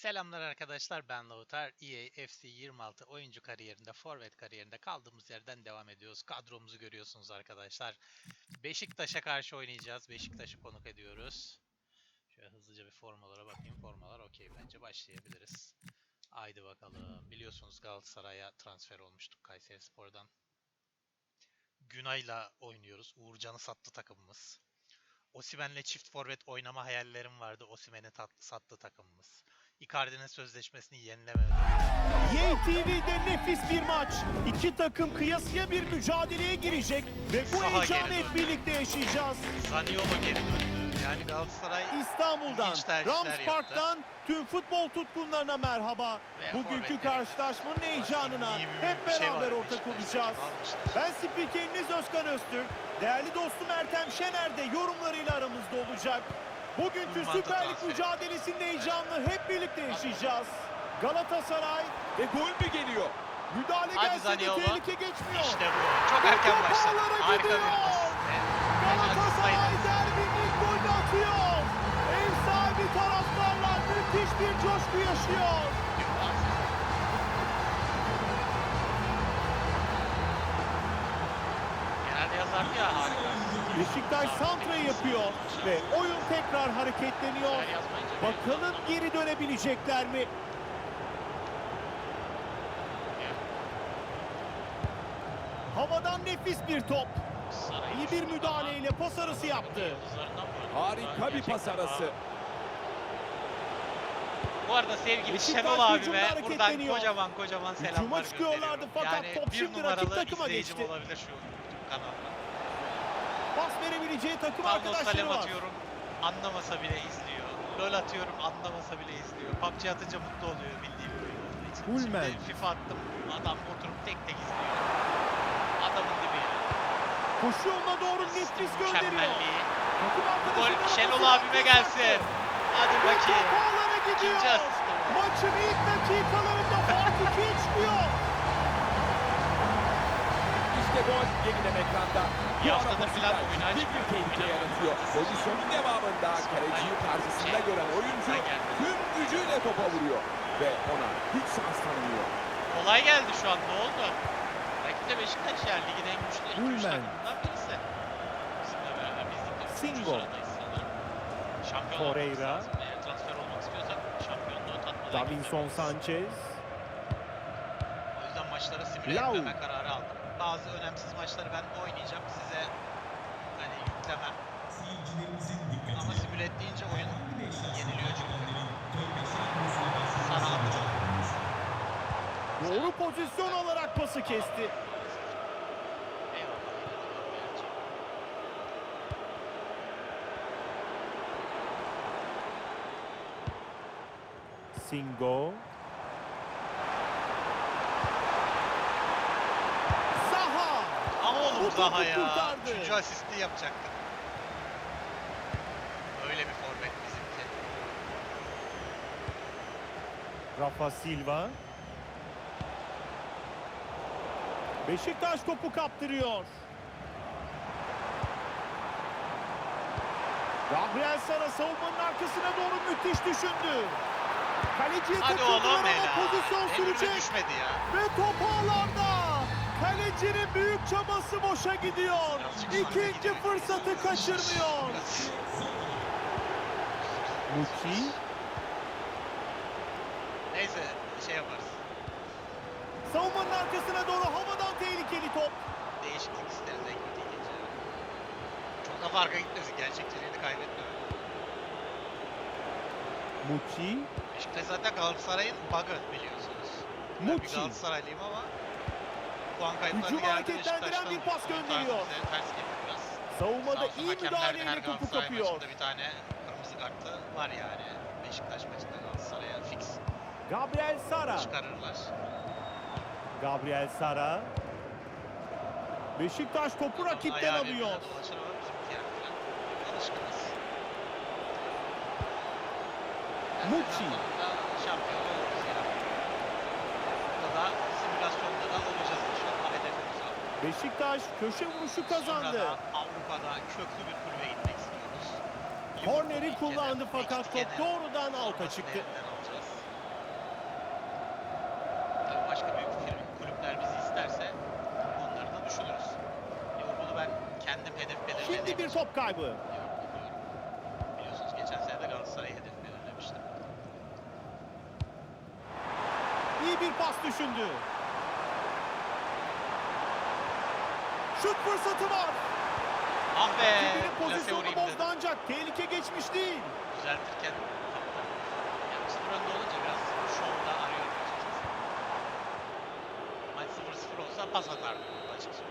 Selamlar arkadaşlar ben Lautar. EA FC 26 oyuncu kariyerinde, forvet kariyerinde kaldığımız yerden devam ediyoruz. Kadromuzu görüyorsunuz arkadaşlar. Beşiktaş'a karşı oynayacağız. Beşiktaş'ı konuk ediyoruz. Şöyle hızlıca bir formalara bakayım. Formalar okey bence başlayabiliriz. Haydi bakalım. Biliyorsunuz Galatasaray'a transfer olmuştuk Kayserispor'dan. Günay'la oynuyoruz. Uğurcan'ı sattı takımımız. Osimhen'le çift forvet oynama hayallerim vardı. Osimhen'i tat- sattı takımımız. Icardi'nin sözleşmesini yenilemedi. EA TV'de nefis bir maç. İki takım kıyasıya bir mücadeleye girecek ve bu Saha heyecanı geri hep döndü. birlikte yaşayacağız. Zaniolo geri döndü. Yani Galatasaray İstanbul'dan, İlginç tercihler Rams yaptı. Park'tan tüm futbol tutkunlarına merhaba. Ve Bugünkü forvetlerimiz. karşılaşmanın heyecanına İyi bir- hep bir şey var beraber ortak olacağız. Almışlar. Ben spikeriniz Özkan Öztürk. Değerli dostum Ertem Şener de yorumlarıyla aramızda olacak. Bugünkü Süper Lig transferi. mücadelesinin heyecanını hep birlikte yaşayacağız. Galatasaray Ve gol mü geliyor? müdahale Hadi gelse de Zaniolo. tehlike geçmiyor. İşte bu. Çok erken başladı. Harika bir pas. Galatasaray derbinin golünü atıyor. Ev sahibi taraftarlar müthiş bir coşku yaşıyor. Genelde yazardı ya harika. Beşiktaş santrayı yapıyor ve oyun tekrar hareketleniyor. Bakalım geri dönebilecekler mi? Havadan nefis bir top. İyi bir müdahaleyle pas arası yaptı. Harika bir pas arası. Bu arada sevgili Beşiktaş Şenol abime buradan kocaman kocaman selamlar Hücuma çıkıyorlardı gönderiyorum. fakat yani top bir şimdi numaralı rakip takıma izleyicim geçti. olabilir şu kanalda. Pas verebileceği takım Carlos arkadaşları var. atıyorum anlamasa bile izliyor. Gol atıyorum anlamasa bile izliyor. PUBG atınca mutlu oluyor bildiğim oyun olduğu için. Şimdi FIFA attım adam oturup tek tek izliyor. Adamın dibi. Koşu yoluna doğru nefis gönderiyor. Takım Gol Şenol abime gelsin. Hadi Ve bakayım. top ağlara gidiyor. İkinci. Maçın ilk dakikalarında fark ikiye çıkıyor. Gol yeniden ekranda. Bir oyunu ciddi açmıyor. bir tehlike yaratıyor. Pozisyonun devamında kaleciyi karşısında Şey, gören oyuncu tüm gücüyle topa vuruyor. Ve ona hiç şans tanımıyor. Kolay geldi şu an ne oldu? Belki de Beşiktaş yani ligin en güçlü iki üç Ulmen. takımından birisi. Bizimle beraber biz de üçüncü Singo. sıradayız sanırım. Şampiyon Torreira. Eğer transfer olmak istiyorsak şampiyonluğu tatmadan Davinson. Sanchez. O yüzden maçlara simüle etmeme kararı. Bazı önemsiz maçları ben oynayacağım size hani yüklemem. Ama simüle ettiğince oyun yeniliyor çünkü. Atacağım. Doğru pozisyon alarak pası kesti. Singo. Zaha. Zaha ya. kurtardı. Üçüncü asisti yapacaktı. Öyle bir forvet bizimki. Rafa Silva. Beşiktaş topu kaptırıyor. Gabriel Sara savunmanın arkasına doğru müthiş düşündü. Kaleciye Hadi takıldılar ama pozisyon Emre sürecek. düşmedi ya. Ve top ağlarda. Kalecinin büyük çabası boşa gidiyor. İkinci fırsatı kaçırmıyor. Muçi. Neyse şey yaparız. Savunmanın arkasına doğru havadan tehlikeli top. Değişiklik isteriz en kötü ikinci. Çok da farka gitmesin. Gerçekçiliğini kaybetmemek. Muçi. Beşiktaş zaten Galatasaray'ın bug'ı biliyorsunuz. Ben bir. Galatasaraylıyım ama puan Hücumu hareketlendiren bir pas gönderiyor. Savunmada iyi müdahaleyle topu kapıyor. bir tane kırmızı kartı var yani. Beşiktaş maçında Galatasaray'a fix Gabriel Sara. çıkarırlar. Gabriel Sara. Beşiktaş topu rakipten alıyor. Muçi. Şampiyon. Burada da Beşiktaş köşe vuruşu kazandı. Sonra da Avrupa'da köklü bir kulübe gitmek istiyoruz. Korneri kullandı fakat top doğrudan alta çıktı. Tabii başka büyük firm, kulüpler bizi isterse onları da düşünürüz. Liverpool'u ben kendim hedef belirledim. Şimdi bir top kaybı. Biliyorsunuz geçen sene de Galatasaray'ı hedef belirlemiştim. İyi bir pas düşündü. Şut fırsatı var. Ah be! Rakibinin pozisyonu bozdu ancak tehlike geçmiş değil. Düzeltirken. Yani 0 önde olunca biraz şovda arıyorum açıkçası. Maç 0-0 olsa pas atardım açıkçası.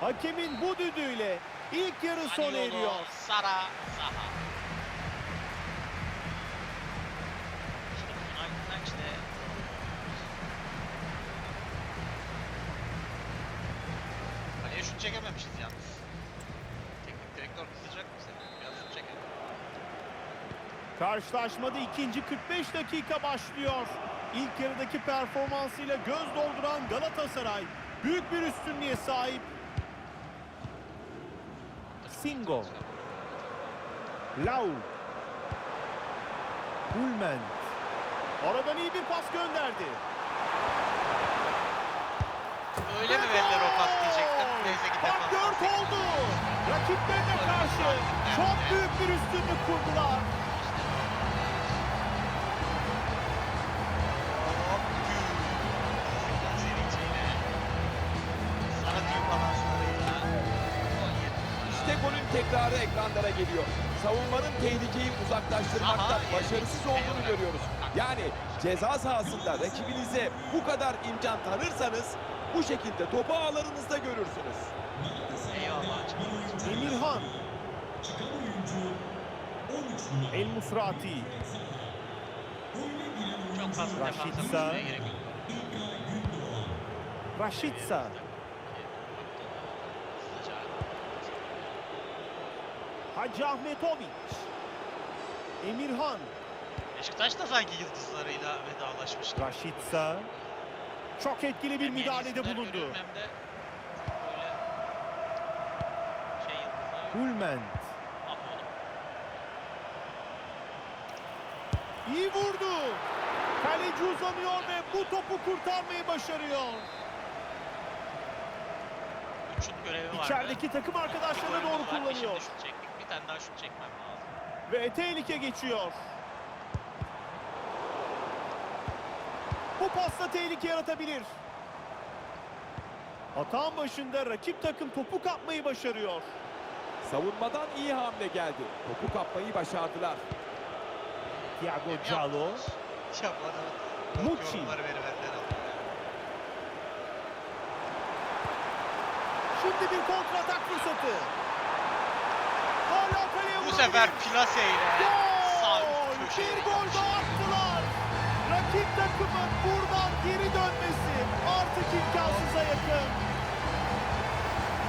Hakemin bu düdüğüyle ilk yarı sona eriyor. Sara, Zaha. Karşılaşmada ikinci 45 dakika başlıyor. İlk yarıdaki performansıyla göz dolduran Galatasaray büyük bir üstünlüğe sahip. Singo. Lau. Hulmen. Aradan iyi bir pas gönderdi. Öyle mi verilir o pas diyecektim. Neyse ki dört pas oldu. Rakiplerine karşı çok büyük bir üstünlük kurdular. Golün tekrarı ekranlara geliyor. Savunmanın tehlikeyi uzaklaştırmakta Aha, başarısız olduğunu görüyoruz. Yani ceza sahasında rakibinize bu kadar imkan tanırsanız bu şekilde topu ağlarınızda görürsünüz. Emirhan. El Musrati. Çok fazla defansa Rashica. koşmaya gerek yok. Rashica. Hızlıca. Hacı Ahmetoviç. Emirhan. Beşiktaş da sanki yıldızlarıyla vedalaşmış. Rashica. Çok etkili bir Hem müdahalede bulundu. görüyorum şey yıldızlar. Hulmen. Oğlum. İyi vurdu. Kaleci uzanıyor ve bu topu kurtarmayı başarıyor. Üç şut görevi vardı. İçerideki takım arkadaşlarına doğru var, şimdi tane daha şut çekmem lazım. Ve tehlike geçiyor. Bu pasla tehlike yaratabilir. Atağın başında rakip takım topu kapmayı başarıyor. Savunmadan iyi hamle geldi. Topu kapmayı başardılar. Thiago alıyor. ya. Şimdi bir kontratak fırsatı. Bu sefer plaseyle sağ Gol! üst köşeye Bir gol daha attılar. Rakip takımın buradan geri dönmesi artık imkansıza yakın.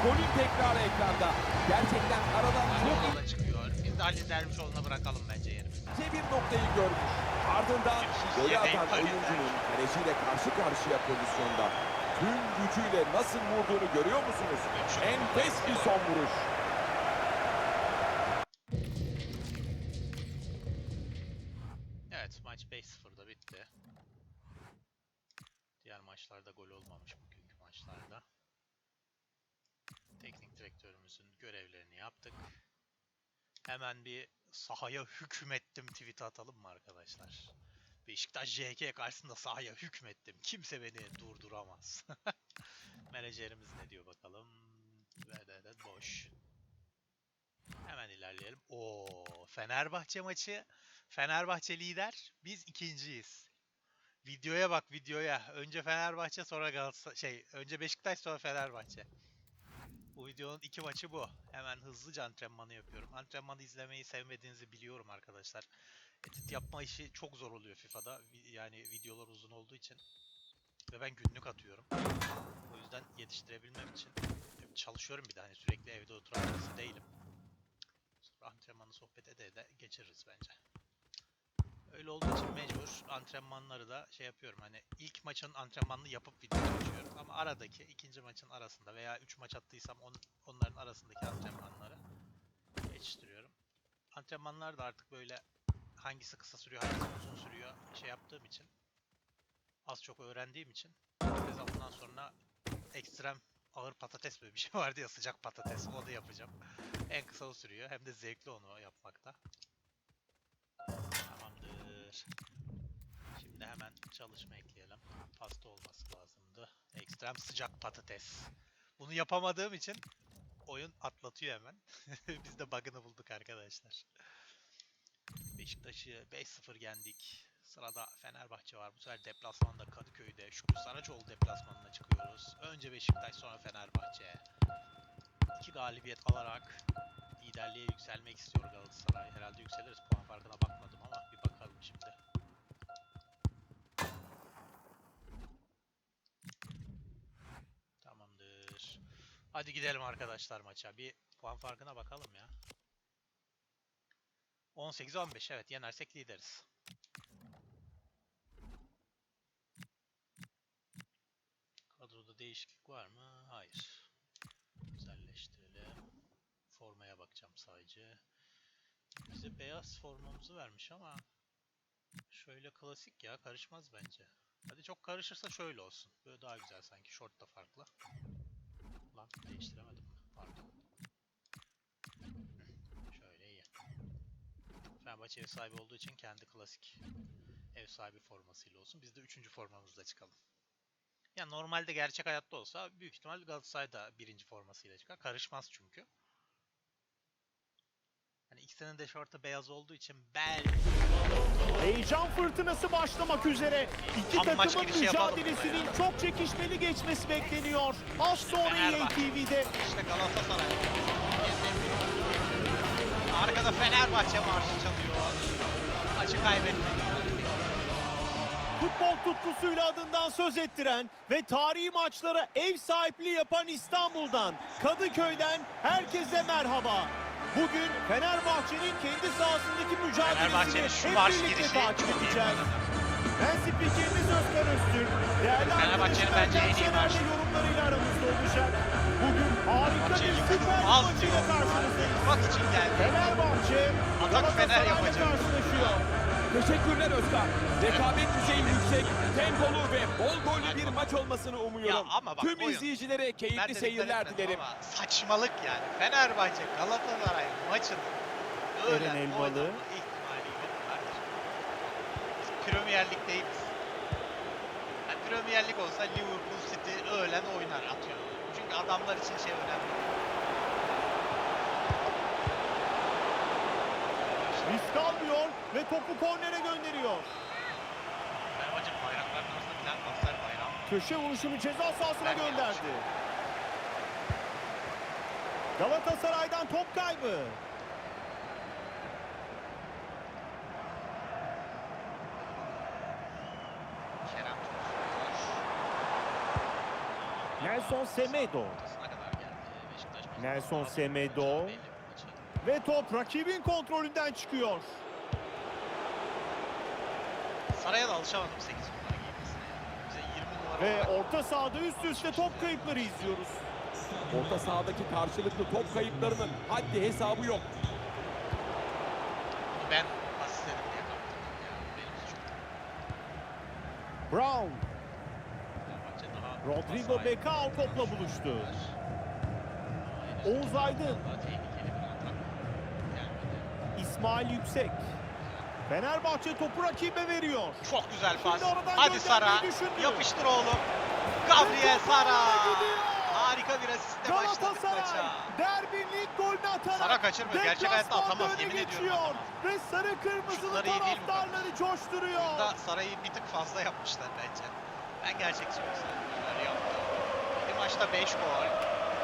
Golün tekrarı ekranda. Gerçekten aradan çok yola çıkıyor. Biz de Halil Dervişoğlu'na bırakalım bence yerimizi. bir noktayı görmüş. Ardından golü atan oyuncunun kaleciyle karşı karşıya pozisyonda tüm gücüyle nasıl vurduğunu görüyor musunuz? Enfes bir son vuruş. 5-0'da bitti. Diğer maçlarda gol olmamış bugünkü maçlarda. Teknik direktörümüzün görevlerini yaptık. Hemen bir sahaya hükmettim tweet atalım mı arkadaşlar? Beşiktaş JK karşısında sahaya hükmettim. Kimse beni durduramaz. Menajerimiz ne diyor bakalım. Ve boş. Hemen ilerleyelim. Oo, Fenerbahçe maçı. Fenerbahçe lider. Biz ikinciyiz. Videoya bak videoya. Önce Fenerbahçe sonra Galatasaray şey önce Beşiktaş sonra Fenerbahçe. Bu videonun iki maçı bu. Hemen hızlıca antrenmanı yapıyorum. Antrenmanı izlemeyi sevmediğinizi biliyorum arkadaşlar. Edit yapma işi çok zor oluyor FIFA'da. Yani videolar uzun olduğu için. Ve ben günlük atıyorum. O yüzden yetiştirebilmem için çalışıyorum bir de hani sürekli evde oturan birisi değilim. Sonra antrenmanı sohbet ede ede geçiririz bence. Öyle olduğu için mecbur antrenmanları da şey yapıyorum. Hani ilk maçın antrenmanını yapıp video açıyorum. Ama aradaki ikinci maçın arasında veya 3 maç attıysam on, onların arasındaki antrenmanları geçiştiriyorum. Antrenmanlar da artık böyle hangisi kısa sürüyor, hangisi uzun sürüyor şey yaptığım için az çok öğrendiğim için mesela bundan sonra ekstrem ağır patates böyle bir şey vardı ya sıcak patates onu yapacağım. En kısa o sürüyor hem de zevkli onu yapmakta. Tamamdır. Şimdi hemen çalışma ekleyelim. Pasta olması lazımdı. Ekstrem sıcak patates. Bunu yapamadığım için oyun atlatıyor hemen. Biz de bug'ını bulduk arkadaşlar. Beşiktaş'ı 5-0 yendik. Sırada Fenerbahçe var. Bu sefer deplasmanda Kadıköy'de. Şükrü Saraçoğlu deplasmanına çıkıyoruz. Önce Beşiktaş sonra Fenerbahçe. İki galibiyet alarak liderliğe yükselmek istiyor Galatasaray. Herhalde yükseliriz. Puan farkına bakmadım ama bir bakalım şimdi. Tamamdır. Hadi gidelim arkadaşlar maça. Bir puan farkına bakalım ya. 18-15 evet yenersek lideriz. Kadroda değişiklik var mı? Hayır. Güzelleştirelim. Formaya bakacağım sadece. Bize beyaz formamızı vermiş ama şöyle klasik ya karışmaz bence. Hadi çok karışırsa şöyle olsun. Böyle daha güzel sanki. Short da farklı. Lan değiştiremedim? Pardon. Şöyle iyi. Fenerbahçe ev sahibi olduğu için kendi klasik ev sahibi formasıyla olsun. Biz de üçüncü formamızla çıkalım. Ya normalde gerçek hayatta olsa büyük ihtimal Galatasaray da birinci formasıyla çıkar. Karışmaz çünkü. Hani ikisinin de şortu beyaz olduğu için belki Heyecan fırtınası başlamak üzere. İki Tam maç takımın yapalım mücadelesinin çok çekişmeli geçmesi bekleniyor. Az sonra EA. TV'de. işte Galatasaray. Arkada Fenerbahçe marşı çalıyor. Maçı kaybettik. Futbol tutkusuyla adından söz ettiren ve tarihi maçlara ev sahipliği yapan İstanbul'dan, Kadıköy'den herkese merhaba. Bugün Fenerbahçe'nin kendi sahasındaki mücadelesini şu hep birlikte takip edeceğiz. Ben spikeriniz Özkan Öztürk. Değerli Fenerbahçe'nin bence en iyi marşı. yorumlarıyla aramızda olacak. Bugün harika bir süper maçıyla karşınızdayız. Bak için geldi. Fenerbahçe Atak Fener yapacak. karşılaşıyor. Teşekkürler Özkan. Rekabet düzeyi yüksek, tempolu ve bol gollü bir maç olmasını umuyorum. Ya ama bak, Tüm oyun. izleyicilere keyifli seyirler dilerim. ama Saçmalık yani. Fenerbahçe Galatasaray maçını öğlen Eren Elmalı. ihtimali yok kardeşim. Biz Premier Lig değiliz. Yani Premier Lig olsa Liverpool City öğlen oynar atıyorum. Çünkü adamlar için şey önemli. Risk almıyor ve topu kornere gönderiyor. Fenerbahçe bayrakların arasında bilen paslar bayrağı. var. Köşe vuruşunu ceza sahasına gönderdi. Galatasaray'dan top kaybı. Nelson Semedo. Nelson Semedo. oynayacağı belli bu maçı. Ve top rakibin kontrolünden çıkıyor. Saray'a da alışamadım 8 numara giymesine. ya. Bize 20 numara Ve olarak orta sahada üst üste top kayıpları izliyoruz. Orta sahadaki karşılıklı top kayıplarının haddi hesabı yok. ben asist dedim diye. Benim suçum. Brown. Fenerbahçe daha Rodrigo topla buluştu. Oğuz Aydın. daha tehlikeli. İsmail Yüksek. Fenerbahçe topu rakibe veriyor. Çok güzel pas. Hadi Sara. düşündü. Yapıştır oğlum. Gabriel Sara. Harika bir asistle başladık maça. derbinin ilk golünü atarak Sara kaçırmıyor. Gerçek hayatta atamaz, yemin ediyorum geçiyor. atamaz. Ve sarı kırmızılı taraftarları coşturuyor. Burada Saray'ı bir tık fazla yapmışlar bence. Ben gerçekçi bunları yaptım. Bir maçta 5 gol.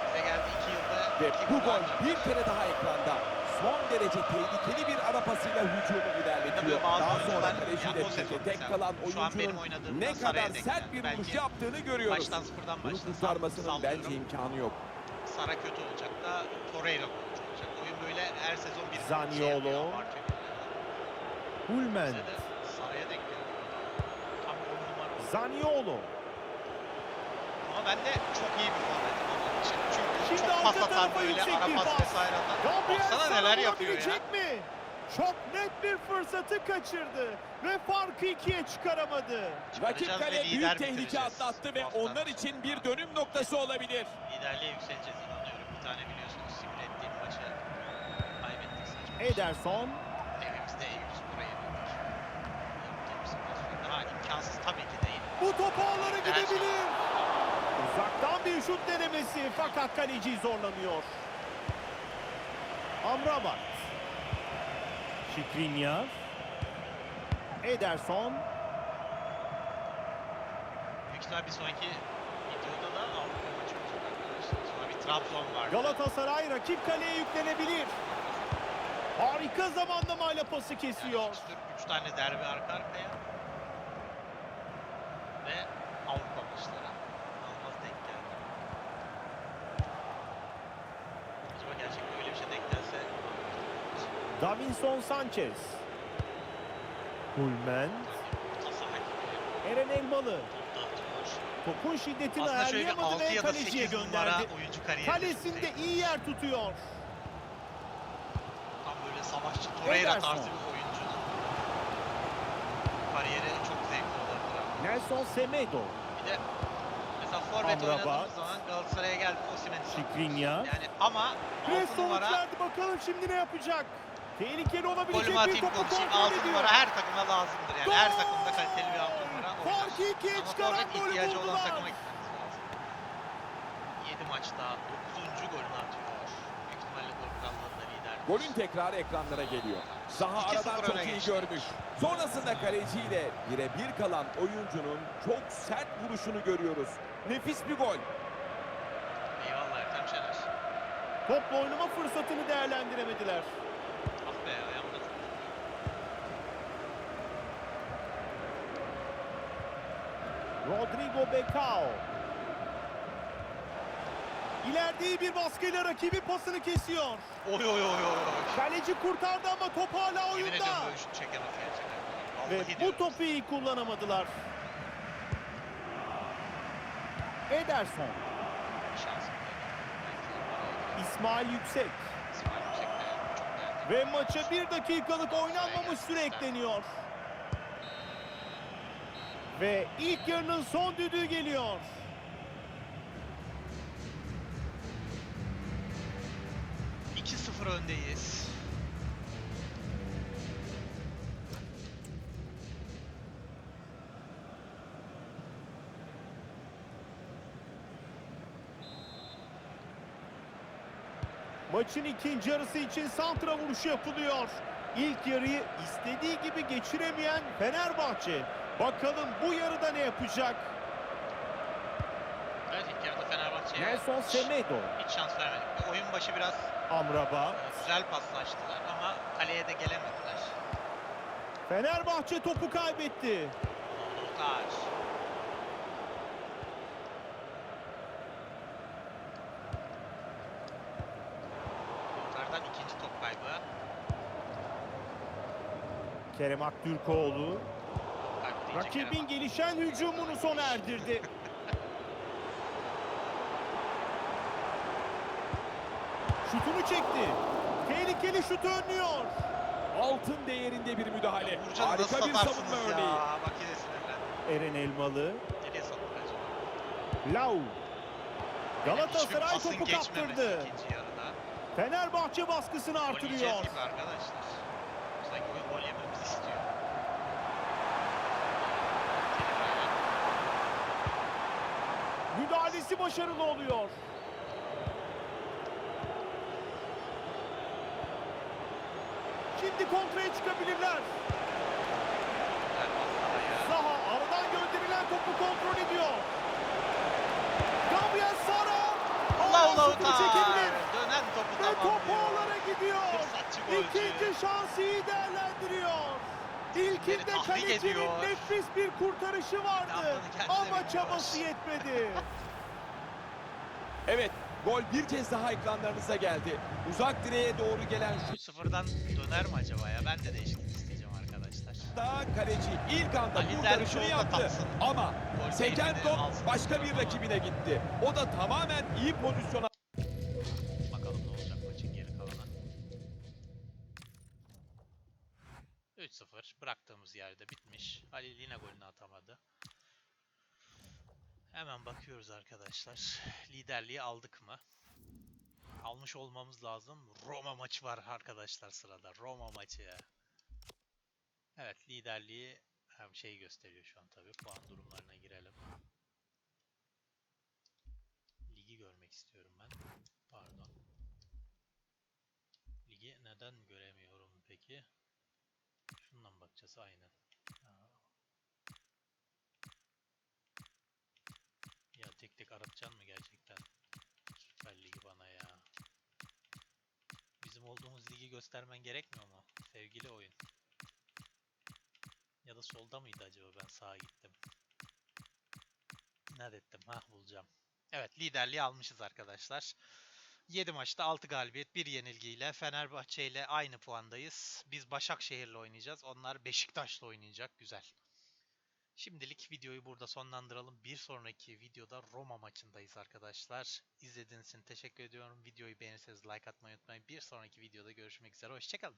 Bize geldi 2 yılda. Ve bu gol bir kere daha ekranda. Son derece tehlikeli bir ara pasıyla hücumu ilerletiyor. Daha sonra sezon birlikte tek kalan oyuncunun ne kadar sert bir vuruş yaptığını görüyoruz. Baştan sıfırdan Bunu başlasam kurtarmasının bence imkanı yok. Sara kötü olacak da Torreira olacak. Oyun böyle her sezon bir şey Zaniolo. yapıyor, abartıyor böyle. Hulmen. Saray'a denk geldi. Tam 10 numara oldu. Zaniolo. Ama ben de çok iyi bir forvetim onun için. Çünkü çok pas atar böyle ara pas vesaire atar. Sara neler yapıyor ya. mi? Çok net bir fırsatı kaçırdı ve farkı ikiye çıkaramadı. Rakip kale büyük tehlike atlattı ve haftanın onlar için bir dönüm noktası olabilir. Liderliğe yükseleceğiz inanıyorum. Bir tane biliyorsunuz simüle ettiğim maçı kaybettik saçma. Ederson Evimizde Eyüp Spor'a yenildik. Daha imkansız tabii ki değil. bu top ağlara şey- gidebilir. Uzaktan bir şut denemesi fakat kaleci zorlanıyor. Amrabat. Şikrinyar. Ederson. Büyük ihtimal bir sonraki videoda da Avrupa maçı olacak arkadaşlar. Sonra bir Trabzon var. Galatasaray rakip kaleye yüklenebilir. Harika zamanlamayla pası kesiyor. 3 tane derbi arka arkaya. Ve Avrupa maçları. Almaz denk geldi. Acaba gerçekten öyle bir şey denk gelse Davinson Sanchez. Hulmen. Eren Elmalı. Topun şiddetini Aslında şöyle ayarlayamadı 6 ve ya da kaleciye 8 numara gönderdi. oyuncu kariyeri. Kalesinde iyi yer tutuyor. Tam böyle savaşçı Torreira Ederson. tarzı bir oyuncunun kariyeri çok zevkli olabilir. abi. Nelson Semedo. Bir de mesela forvet Amrabat. oynadığımız zaman Galatasaray'a geldi Osimhen'i sattık. Şikrinyar. Yani ama Pres 6 sonuç verdi bakalım şimdi ne yapacak? Tehlikeli olabilecek golümü bir atayım topu konuşayım kontrol 6 ediyor. numara her takıma lazımdır yani. Her Gol! takımda kaliteli bir 6 numara oynar. Farkı ikiye Ama çıkaran forvet golü ihtiyacı olan buldular. takıma gitmemiz lazım. 7 maçta 9. golünü atıyor. Büyük ihtimalle gol krallığında lider. Golün tekrarı ekranlara geliyor. Zaha 2-0 aradan çok iyi geçti. görmüş. Sonrasında kaleciyle birebir kalan oyuncunun çok sert vuruşunu görüyoruz. Nefis bir gol. Eyvallah Ertem Şener. Topla oynama fırsatını değerlendiremediler. Ah be ayağımda çok. Rodrigo Becao. İleride bir baskıyla rakibi pasını kesiyor. Oy oy oy oy. Kaleci kurtardı ama top hala oyunda. gerçekten. Ve bu topu iyi kullanamadılar. Ederson. İsmail Yüksek İsmail Yüksek de ve maça bir dakikalık oynanmamış süre ekleniyor. Ve ilk yarının son düdüğü geliyor. 2-0 öndeyiz. Maçın ikinci yarısı için santra vuruşu yapılıyor. İlk yarıyı istediği gibi geçiremeyen Fenerbahçe. Bakalım bu yarıda ne yapacak? Evet ilk yarıda Fenerbahçe'ye Nelson Semedo, hiç şans vermedik. Oyun başı biraz Amrabat. e, güzel paslaştılar ama kaleye de gelemediler. Fenerbahçe topu kaybetti. Lotaş. Lotar'dan ikinci top kaybı. Kerem Aktürkoğlu rakibin gelişen hücumunu sona erdirdi. Şutunu çekti. Tehlikeli şutu önlüyor. Altın değerinde bir müdahale. Ya Harika bir savunma ya? örneği. Bak yine sinirlendim. Eren Elmalı, Nereye? Lau. Galatasaray topu kaptırdı. Fenerbahçe baskısını artırıyor. gibi arkadaşlar. Sanki oyun gol yememizi istiyor. Müdahalesi başarılı oluyor. Şimdi kontraya çıkabilirler. Zaha aradan gönderilen topu kontrol ediyor. Gabriel Sara. Allah çekebilir. Dönen topu Ve top ağlara gidiyor. İkinci şansı iyi değerlendiriyor. İlkinde kalecinin nefis bir kurtarışı vardı. Ama çabası yetmedi. Evet gol bir kez daha ekranlarınıza geldi. Uzak direğe doğru gelen şu sıfırdan döner mi acaba ya? Ben de değişiklik isteyeceğim arkadaşlar. Daha kaleci ilk anda Ali kurtarışını yaptı. Tatsın. Ama gol seken top başka bir rakibine gitti. O da tamamen iyi pozisyona Bakalım ne olacak maçın geri kalanı. 3-0 bıraktığımız yerde bitmiş. Ali Lina golünü atamadı. Hemen bakıyoruz arkadaşlar. Liderliği aldık mı? Almış olmamız lazım. Roma maçı var arkadaşlar sırada. Roma maçı. Evet liderliği hem şey gösteriyor şu an tabii. Puan durumlarına girelim. Ligi görmek istiyorum ben. Pardon. Ligi neden göremiyorum peki? Şundan bakacağız aynen. Ha. Ya tek tek aratacaksın mı gerçekten? Süper Ligi bana ya. Bizim olduğumuz ligi göstermen gerekmiyor mu? Sevgili oyun. Ya da solda mıydı acaba ben sağa gittim. İnat ettim. Ha bulacağım. Evet liderliği almışız arkadaşlar. 7 maçta 6 galibiyet 1 yenilgiyle Fenerbahçe ile aynı puandayız. Biz Başakşehir'le oynayacağız. Onlar Beşiktaş'la oynayacak. Güzel. Şimdilik videoyu burada sonlandıralım. Bir sonraki videoda Roma maçındayız arkadaşlar. İzlediğiniz için teşekkür ediyorum. Videoyu beğenirseniz like atmayı unutmayın. Bir sonraki videoda görüşmek üzere. Hoşçakalın.